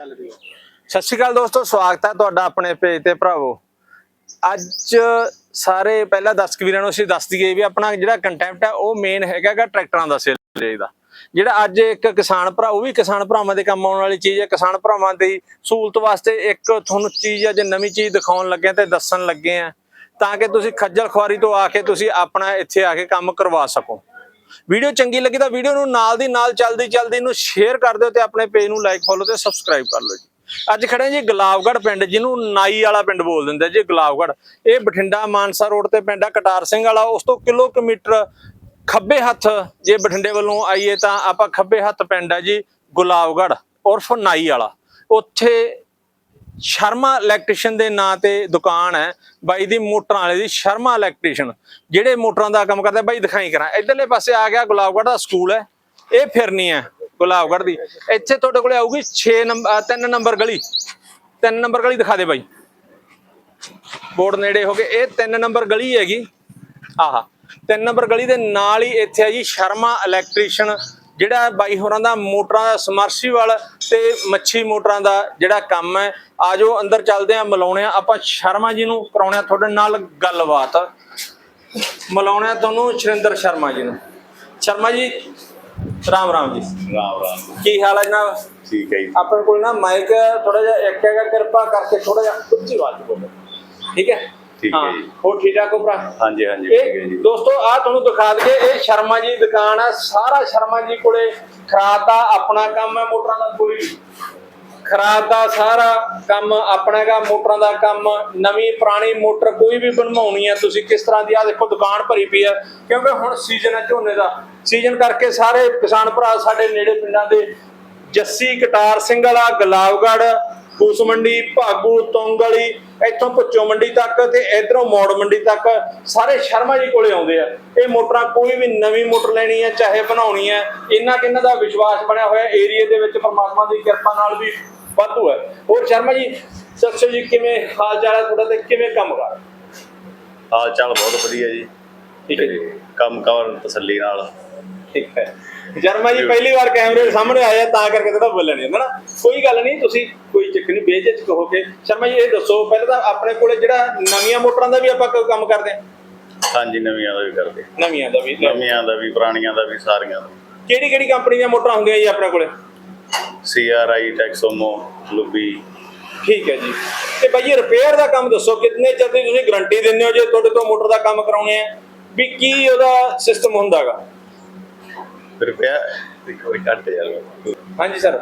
ਸਤਿ ਸ਼੍ਰੀ ਅਕਾਲ ਦੋਸਤੋ, ਸਵਾਗਤ ਹੈ ਤੁਹਾਡਾ ਆਪਣੇ ਪੇਜ ਤੇ ਭਰਾਵੋ। ਅੱਜ ਸਾਰੇ ਪਹਿਲਾਂ ਦਰਸ਼ਕ ਵੀਰਾਂ ਨੂੰ ਅਸੀਂ ਦੱਸ ਦਈਏ ਵੀ ਆਪਣਾ ਜਿਹੜਾ ਕੰਟੈਂਪਟ ਹੈ, ਉਹ ਮੇਨ ਹੈਗਾਗਾ ਟਰੈਕਟਰਾਂ ਦਾ ਸੇਲ ਦਾ। ਜਿਹੜਾ ਅੱਜ ਇੱਕ ਕਿਸਾਨ ਭਰਾ, ਉਹ ਵੀ ਕਿਸਾਨ ਭਰਾਵਾਂ ਦੇ ਕੰਮ ਆਉਣ ਵਾਲੀ ਚੀਜ਼ ਹੈ। ਕਿਸਾਨ ਭਰਾਵਾਂ ਦੀ ਸਹੂਲਤ ਵਾਸਤੇ ਇੱਕ ਤੁਹਾਨੂੰ ਚੀਜ਼ ਅੱਜ ਨਵੀਂ ਚੀਜ਼ ਦਿਖਾਉਣ ਲੱਗੇ ਹਾਂ ਤੇ ਦੱਸਣ ਲੱਗੇ ਆ ਤਾਂ ਕਿ ਤੁਸੀਂ ਖੱਜਲ ਖੁਆਰੀ ਤੋਂ ਆ ਕੇ ਤੁਸੀਂ ਆਪਣਾ ਇੱਥੇ ਆ ਕੇ ਕੰਮ ਕਰਵਾ ਸਕੋ। ਵੀਡੀਓ ਚੰਗੀ ਲੱਗੀ ਤਾਂ ਵੀਡੀਓ ਨੂੰ ਨਾਲ ਦੀ ਨਾਲ ਚਲਦੀ ਚਲਦੀ ਇਹਨੂੰ ਸ਼ੇਅਰ ਕਰ ਦਿਓ ਤੇ ਆਪਣੇ ਪੇਜ ਨੂੰ ਲਾਈਕ ਫੋਲੋ ਤੇ ਸਬਸਕ੍ਰਾਈਬ ਕਰ ਲਓ ਜੀ। ਅੱਜ ਖੜੇ ਜੀ ਗੁਲਾਬਗੜ੍ਹ ਪਿੰਡ, ਜਿਹਨੂੰ ਨਾਈ ਵਾਲਾ ਪਿੰਡ ਬੋਲ ਦਿੰਦੇ ਜੀ, ਗੁਲਾਬਗੜ੍ਹ। ਇਹ ਬਠਿੰਡਾ ਮਾਨਸਾ ਰੋਡ ਤੇ ਪਿੰਡ ਆ, ਕਟਾਰ ਸਿੰਘ ਵਾਲਾ। ਉਸ ਤੋਂ ਕਿਲੋਮੀਟਰ ਖੱਬੇ ਹੱਥ ਜੇ ਬਠਿੰਡੇ ਵੱਲੋਂ ਆਈਏ ਤਾਂ ਆਪਾਂ ਖੱਬੇ ਹੱਥ ਪਿੰਡ ਆ ਜੀ, ਗੁਲਾਬਗੜ੍ਹ, ਉਰਫ ਨਾਈ ਵਾਲਾ। ਉੱਥੇ ਸ਼ਰਮਾ ਇਲੈਕਟ੍ਰੀਸ਼ੀਅਨ ਦੇ ਨਾਂ ਤੇ ਦੁਕਾਨ ਹੈ ਬਾਈ ਦੀ ਮੋਟਰਾਂ ਵਾਲੇ ਦੀ, ਸ਼ਰਮਾ ਇਲੈਕਟ੍ਰੀਸ਼ੀਅਨ ਜਿਹੜੇ ਮੋਟਰਾਂ ਦਾ ਕੰਮ ਕਰਦਾ, ਬਾਈ ਦਿਖਾਈ ਕਰਾਂ। ਇਧਰਲੇ ਪਾਸੇ ਆ ਗਿਆ ਗੁਲਾਬਗੜ੍ਹ ਦਾ ਸਕੂਲ ਹੈ। ਇਹ ਫਿਰਨੀ ਹੈ ਗੁਲਾਬਗੜ੍ਹ ਦੀ। ਇੱਥੇ ਤੁਹਾਡੇ ਕੋਲੇ ਆਊਗੀ 6 ਨੰਬਰ 3 ਨੰਬਰ ਗਲੀ। 3 ਨੰਬਰ ਗਲੀ ਦਿਖਾ ਦੇ ਬਾਈ। ਬੋਰਡ ਨੇੜੇ ਹੋ ਗਏ। ਇਹ 3 ਨੰਬਰ ਗਲੀ ਹੈਗੀ। ਆਹਾ। 3 ਨੰਬਰ ਗਲੀ ਦੇ ਨਾਲ ਹੀ ਇੱਥੇ ਹੈ ਜੀ ਸ਼ਰਮਾ ਇਲੈਕਟ੍ਰੀਸ਼ੀਅਨ ਜਿਹੜਾ ਬਾਈ ਹੋਰਾਂ ਦਾ ਮੋਟਰਾਂ ਦਾ ਸਮਰਸੀਬਲ ਤੇ ਮੱਛੀ ਮੋਟਰਾਂ ਦਾ ਜਿਹੜਾ ਕੰਮ ਹੈ ਆਜੋ ਅੰਦਰ ਚੱਲਦੇ ਆ ਮਿਲਾਉਣੇ ਆ ਆਪਾਂ ਸ਼ਰਮਾ ਜੀ ਨੂੰ ਕਰਾਉਣੇ ਆ ਤੁਹਾਡੇ ਨਾਲ ਗੱਲਬਾਤ। ਮਿਲਾਉਣੇ ਆ ਤੁਹਾਨੂੰ ਸ਼ਰਿੰਦਰ ਸ਼ਰਮਾ ਜੀ ਨੂੰ। ਸ਼ਰਮਾ ਜੀ ਰਾਮ ਰਾਮ ਜੀ। ਰਾਮ ਰਾਮ। ਕੀ ਹਾਲ ਹੈ ਜਨਾਬ? ਠੀਕ ਹੈ ਜੀ। ਆਪਣੇ ਕੋਲ ਨਾ ਮਾਈਕ ਥੋੜਾ ਜਿਹਾ ਇੱਕ ਹੈਗਾ ਕਿਰਪਾ ਕਰਕੇ ਥੋੜਾ ਜਿਹਾ ਉੱਚੀ ਆਵਾਜ਼ ਬੋਲੋ। ਠੀਕ ਹੈ? ਠੀਕ ਹੈ ਜੀ। ਹੋਰ ਠੀਕ ਠਾਕ ਹੋ ਭਰਾ? ਹਾਂਜੀ ਹਾਂਜੀ ਠੀਕ ਹੈ ਜੀ। ਦੋਸਤੋ ਆ ਤੁਹਾਨੂੰ ਦਿਖਾ ਦਈਏ ਇਹ ਸ਼ਰਮਾ ਜੀ ਦੁਕਾਨ ਆ। ਸਾਰਾ ਸ਼ਰਮਾ ਜੀ ਕੋਲੇ ਖਰਾਦ ਦਾ ਆਪਣਾ ਕੰਮ ਹੈ ਮੋਟਰਾਂ ਦਾ ਕੋਈ। ਖਰਾਦ ਦਾ ਸਾਰਾ ਕੰਮ ਆਪਣਾ ਦਾ ਮੋਟਰਾਂ ਦਾ ਕੰਮ। ਨਵੀਂ ਪੁਰਾਣੀ ਮੋਟਰ ਕੋਈ ਵੀ ਬਣਵਾਉਣੀ ਹੈ ਤੁਸੀਂ ਕਿਸ ਤਰ੍ਹਾਂ ਦੀ ਆ ਦੇਖੋ ਦੁਕਾਨ ਭਰੀ ਪਈ ਹੈ ਕਿਉਂਕਿ ਹੁਣ ਸੀਜ਼ਨ ਹੈ ਝੋਨੇ ਦਾ। ਸੀਜ਼ਨ ਕਰਕੇ ਸਾਰੇ ਕਿਸਾਨ ਭਰਾ ਸਾਡੇ ਨੇੜੇ ਪਿੰਡਾਂ ਦੇ ਜੱਸੀ ਕਟਾਰ ਸਿੰਘ ਵਾਲਾ ਗੁਲਾਬਗੜ੍ਹ ਫੂਸ ਮੰਡੀ ਭਾਗੂ ਤੋਂਗਲੀ ਇੱਥੋਂ ਪੁੱਚੋ ਮੰਡੀ ਤੱਕ ਤੇ ਇਧਰੋਂ ਮੋੜ ਮੰਡੀ ਤੱਕ ਸਾਰੇ ਸ਼ਰਮਾ ਜੀ ਕੋਲੇ ਆਉਂਦੇ ਆ। ਇਹ ਮੋਟਰਾਂ ਕੋਈ ਵੀ ਨਵੀਂ ਮੋਟਰ ਲੈਣੀ ਹੈ ਚਾਹੇ ਬਣਾਉਣੀ ਹੈ ਇਹਨਾਂ ਕਿੰਨਾਂ ਦਾ ਵਿਸ਼ਵਾਸ ਬਣਿਆ ਹੋਇਆ ਏਰੀਏ ਦੇ ਵਿੱਚ ਪਰਮਾਤਮਾ ਦੀ ਕਿਰਪਾ ਨਾਲ ਵੀ ਵਾਧੂ ਹੈ। ਹੋਰ ਸ਼ਰਮਾ ਜੀ ਸੱਚੋ ਜੀ ਕਿਵੇਂ ਹਾਲ ਚਾਲ ਹੈ ਤੁਹਾਡਾ ਤੇ ਕਿਵੇਂ ਕੰਮ ਕਰ ਹਾਲ ਚਾਲ ਬਹੁਤ ਵਧੀਆ ਜੀ। ਠੀਕ ਹੈ ਕੰਮ ਕਾਰ ਤਸੱਲੀ ਨਾਲ। ਠੀਕ ਹੈ। ਜਰਮਾ ਜੀ ਪਹਿਲੀ ਵਾਰ ਕੈਮਰੇ ਦੇ ਸਾਹਮਣੇ ਆਇਆ ਤਾਂ ਕਰਕੇ ਥੋੜਾ ਬੋਲਣ ਹੁੰਦਾ ਨਾ ਕੋਈ ਗੱਲ ਨਹੀਂ ਤੁਸੀਂ ਕੋਈ ਚੱਕ ਨਹੀਂ ਬੇਝਿਜਕ ਹੋ ਕੇ। ਸ਼ਰਮਾ ਜੀ ਇਹ ਦੱਸੋ ਪਹਿਲਾਂ ਤਾਂ ਆਪਣੇ ਕੋਲੇ ਜਿਹੜਾ ਨਵੀਆਂ ਮੋਟਰਾਂ ਦਾ ਵੀ ਆਪਾਂ ਕੰਮ ਕਰਦੇ ਹਾਂ? ਹਾਂਜੀ ਨਵੀਆਂ ਦਾ ਵੀ ਕਰਦੇ ਨਵੀਆਂ ਦਾ ਵੀ ਨਵੀਆਂ ਦਾ ਵੀ ਪੁਰਾਣੀਆਂ ਦਾ ਵੀ ਸਾਰੀਆਂ ਦਾ। ਕਿਹੜੀ ਕਿਹੜੀ ਕੰਪਨੀ ਦੀਆਂ ਮੋਟਰਾਂ ਹੁੰਦੀਆਂ ਜੀ ਆਪਣੇ ਕੋਲੇ? ਸੀਆਰਆਈ ਟੈਕਸੋਮੋ ਲੁਬੀ। ਠੀਕ ਹੈ ਜੀ। ਤੇ ਬਾਈ ਰਿਪੇਅਰ ਦਾ ਕੰਮ ਦੱਸੋ ਕਿੰਨੇ ਚਿਰ ਦੀ ਤੁਸੀਂ ਗਾਰੰਟੀ ਦਿੰਦੇ ਹੋ ਜੇ ਤੁਹਾਡੇ ਤੋਂ ਮੋਟਰ ਦਾ ਕੰਮ ਕਰਾਉਣੇ ਆ? ਵੀ ਕੀ ਉਹਦਾ ਸਿਸਟਮ ਹੁੰਦਾਗਾ ਰੁਪਿਆ ਕੋਈ ਘੱਟ ਯਾਰ ਹਾਂਜੀ ਸਰ।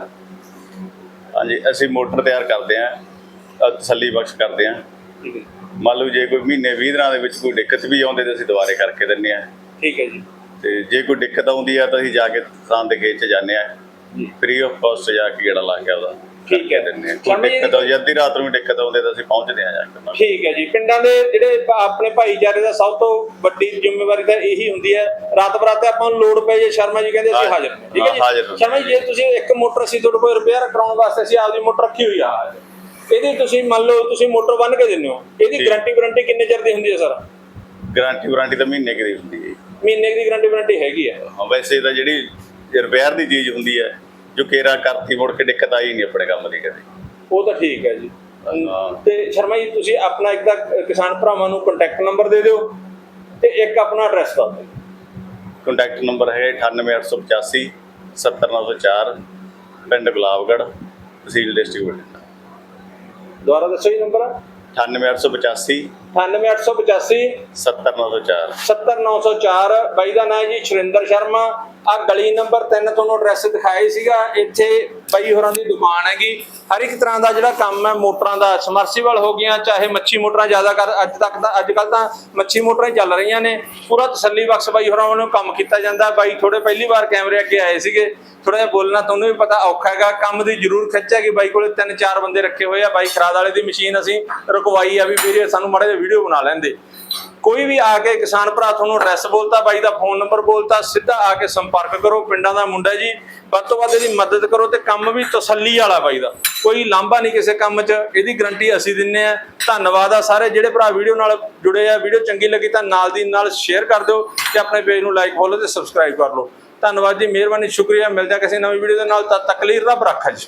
ਹਾਂਜੀ ਅਸੀਂ ਮੋਟਰ ਤਿਆਰ ਕਰਦੇ ਆਂ ਤਸੱਲੀ ਬਖਸ਼ ਕਰਦੇ ਆਂ ਠੀਕ ਹੈ। ਮੰਨ ਲਓ ਜੇ ਕੋਈ ਮਹੀਨੇ 20 ਦਿਨਾਂ ਦੇ ਵਿੱਚ ਕੋਈ ਦਿੱਕਤ ਵੀ ਆਉਂਦੀ ਤਾਂ ਅਸੀਂ ਦੁਬਾਰੇ ਕਰਕੇ ਦਿੰਨੇ ਆ ਠੀਕ ਹੈ ਜੀ। ਤੇ ਜੇ ਕੋਈ ਦਿੱਕਤ ਆਉਂਦੀ ਆ ਤਾਂ ਅਸੀਂ ਜਾ ਕੇ ਥਾਂ ਦੇ ਗੇਟ 'ਚ ਜਾਂਦੇ ਆ ਫ੍ਰੀ ਆਫ ਕਾਸਟ ਜਾ ਕੇ ਗੇੜਾ ਲਾ ਕੇ ਆਉਂਦਾ। ਠੀਕ ਹੈ। ਦਿੰਦੇ ਸ਼ਰਮਾ ਕੋਈ ਜੀ- ਦਿੱਕਤ ਆਉਂਦੀ ਅੱਧੀ ਰਾਤ ਨੂੰ ਵੀ ਦਿੱਕਤ ਆਉਂਦੀ ਤਾਂ ਅਸੀਂ ਪਹੁੰਚਦੇ ਆ ਜਾ ਕੇ। ਠੀਕ ਹੈ ਜੀ। ਪਿੰਡਾਂ ਦੇ ਜਿਹੜੇ ਪ- ਆਪਣੇ ਭਾਈਚਾਰੇ ਦਾ ਸਭ ਤੋਂ ਵੱਡੀ ਜ਼ਿੰਮੇਵਾਰੀ ਤਾਂ ਇਹੀ ਹੁੰਦੀ ਹੈ। ਰਾਤ ਬਰਾਤੇ ਆਪਾਂ ਨੂੰ ਲੋੜ ਪਏ ਜੇ ਸ਼ਰਮਾ ਜੀ ਕਹਿੰਦੇ ਅਸੀਂ ਹਾਂ, ਹਾਜ਼ਰ ਠੀਕ ਹੈ ਹਾਂ, ਹਾਜ਼ਰ ਜੀ ਹਾਂ। ਸ਼ਰਮਾ ਜੀ ਜੇ ਤੁਸੀਂ ਇੱਕ ਮੋਟਰ ਅਸੀਂ ਤੁਹਾਡੇ ਕੋਲ ਰਿਪੇਅਰ ਕਰਾਉਣ ਵਾਸਤੇ ਅਸੀਂ ਆਪਦੀ ਮੋਟਰ ਰੱਖੀ ਹੋਈ ਆ। ਇਹਦੀ ਤੁਸੀਂ ਮੰਨ ਲਓ ਤੁਸੀਂ ਮੋਟਰ ਬੰਨ ਕੇ ਦਿੰਦੇ ਹੋ। ਇਹਦੀ ਠੀਕ। ਗਾਰੰਟੀ ਵਾਰੰਟੀ ਕਿੰਨੇ ਚਿਰ ਦੀ ਹੁੰਦੀ ਹੈ ਸਰ? ਗਾਰੰਟੀ ਵਾਰੰਟੀ ਤਾਂ ਮਹੀਨੇ ਕੁ ਦੀ ਹੁੰਦੀ ਹੈ ਮਹੀਨੇ ਦੀ ਗਾਰੰਟੀ ਵਾਰੰਟੀ ਹੈਗੀ ਹੈ। ਹਾਂ ਵੈਸੇ ਤਾਂ ਜਿਹੜੀ ਰਿਪੇਅਰ ਦੀ ਚੀਜ਼ ਹੁੰਦੀ ਹੈ ਜੋ ਕੇਰਾ ਕਰਤੀ ਮੁੜ ਕੇ ਦਿੱਕਤ ਆਈ ਨਹੀਂ ਆਪਣੇ ਕੰਮ ਦੀ ਕਦੇ। ਉਹ ਤਾਂ ਠੀਕ ਹੈ ਜੀ। ਹਾਂ। ਤੇ ਸ਼ਰਮਾ ਜੀ ਤੁਸੀਂ ਆਪਣਾ ਇੱਕ ਤਾਂ ਕਿਸਾਨ ਭਰਾਵਾਂ ਨੂੰ ਕੰਟੈਕਟ ਨੰਬਰ ਦੇ ਦਿਓ ਤੇ ਇੱਕ ਆਪਣਾ ਐਡਰੈਸ ਦੱਸ ਦਿਓ। ਕੰਟੈਕਟ ਨੰਬਰ ਹੈ 98885 70904 ਪਿੰਡ ਗੁਲਾਬਗੜ੍ਹ ਤਹਿਸੀਲ ਡਿਸਟ੍ਰਿਕਟ ਬਠਿੰਡਾ। ਦੁਬਾਰਾ ਦੱਸੋ ਜੀ ਨੰਬਰ 98885 98885 70904 70904 ਬਾਈ ਦਾ ਨਾਮ ਜੀ ਸ਼ਰਿੰਦਰ ਸ਼ਰਮਾ। ਆ ਗਲੀ ਨੰਬਰ 3 ਤੁਹਾਨੂੰ ਐਡਰੈਸ ਦਿਖਾਇਆ ਸੀਗਾ। ਇੱਥੇ ਬਾਈ ਹੋਰਾਂ ਦੀ ਦੁਕਾਨ ਹੈਗੀ। ਹਰ ਇੱਕ ਤਰ੍ਹਾਂ ਦਾ ਜਿਹੜਾ ਕੰਮ ਹੈ ਮੋਟਰਾਂ ਦਾ ਸਮਰਸੀਬਲ ਹੋ ਗਈਆਂ ਚਾਹੇ ਮੱਛੀ ਮੋਟਰਾਂ ਜ਼ਿਆਦਾ ਕਰ ਅੱਜ ਤੱਕ ਤਾਂ ਅੱਜ ਕੱਲ ਤਾਂ ਮੱਛੀ ਮੋਟਰਾਂ ਹੀ ਚੱਲ ਰਹੀਆਂ ਨੇ। ਪੂਰਾ ਤਸੱਲੀ ਬਖਸ਼ ਬਾਈ ਹੋਰਾਂ ਵੱਲੋਂ ਕੰਮ ਕੀਤਾ ਜਾਂਦਾ। ਬਾਈ ਥੋੜੇ ਪਹਿਲੀ ਵਾਰ ਕੈਮਰੇ ਅੱਗੇ ਆਏ ਸੀਗੇ। ਥੋੜਾ ਜਿਹਾ ਬੋਲਣਾ ਤੁਹਾਨੂੰ ਵੀ ਪਤਾ ਔਖਾ ਹੈਗਾ। ਕੰਮ ਦੀ ਜ਼ਰੂਰ ਖਿੱਚ ਹੈਗੀ। ਬਾਈ ਕੋਲੇ ਤਿੰਨ ਚਾਰ ਬੰਦੇ ਰੱਖੇ ਹੋਏ ਆ। ਬਾਈ ਖਰਾਦ ਵਾਲੇ ਦੀ ਮਸ਼ੀਨ ਅਸੀਂ ਰੁਕਵਾਈ ਆ ਵੀ ਵੀਰੇ ਸਾਨੂੰ ਮਾੜੇ ਵੀਡੀਓ ਬਣਾ ਲੈਂਦੇ। ਕੋਈ ਵੀ ਆ ਕੇ ਕਿਸਾਨ ਭਰਾ ਤੁਹਾਨੂੰ ਐਡਰੈਸ ਬੋਲਤਾ, ਬਾਈ ਦਾ ਫੋਨ ਨੰਬਰ ਬੋਲਤਾ, ਸਿੱਧਾ ਆ ਕੇ ਸੰਪਰਕ ਕਰੋ ਪਿੰਡਾਂ ਦਾ ਮੁੰਡਾ ਜੀ। ਵੱਧ ਤੋਂ ਵੱਧ ਇਹਦੀ ਮਦਦ ਕਰੋ ਤੇ ਕੰਮ ਵੀ ਤਸੱਲੀ ਵਾਲਾ ਬਾਈ ਦਾ। ਕੋਈ ਲਾਂਭਾ ਨਹੀਂ ਕਿਸੇ ਕੰਮ 'ਚ, ਇਹਦੀ ਗਰੰਟੀ ਅਸੀਂ ਦਿੰਨੇ ਆ। ਧੰਨਵਾਦ ਆ ਸਾਰੇ ਜਿਹੜੇ ਭਰਾ ਵੀਡੀਓ ਨਾਲ ਜੁੜੇ ਆ। ਵੀਡੀਓ ਚੰਗੀ ਲੱਗੀ ਤਾਂ ਨਾਲ ਦੀ ਨਾਲ ਸ਼ੇਅਰ ਕਰ ਦਿਓ ਤੇ ਆਪਣੇ ਪੇਜ ਨੂੰ ਲਾਈਕ ਫੋਲੋ ਤੇ ਸਬਸਕ੍ਰਾਈਬ ਕਰ ਲਓ। ਧੰਨਵਾਦ ਜੀ, ਮਿਹਰਬਾਨੀ, ਸ਼ੁਕਰੀਆ। ਮਿਲਦਾ ਕਿਸੇ ਨਵੀਂ ਵੀਡੀਓ ਦੇ ਨਾਲ। ਤਦ ਤੱਕ ਲਈ ਰੱਬ ਰੱਖਾ ਜੀ।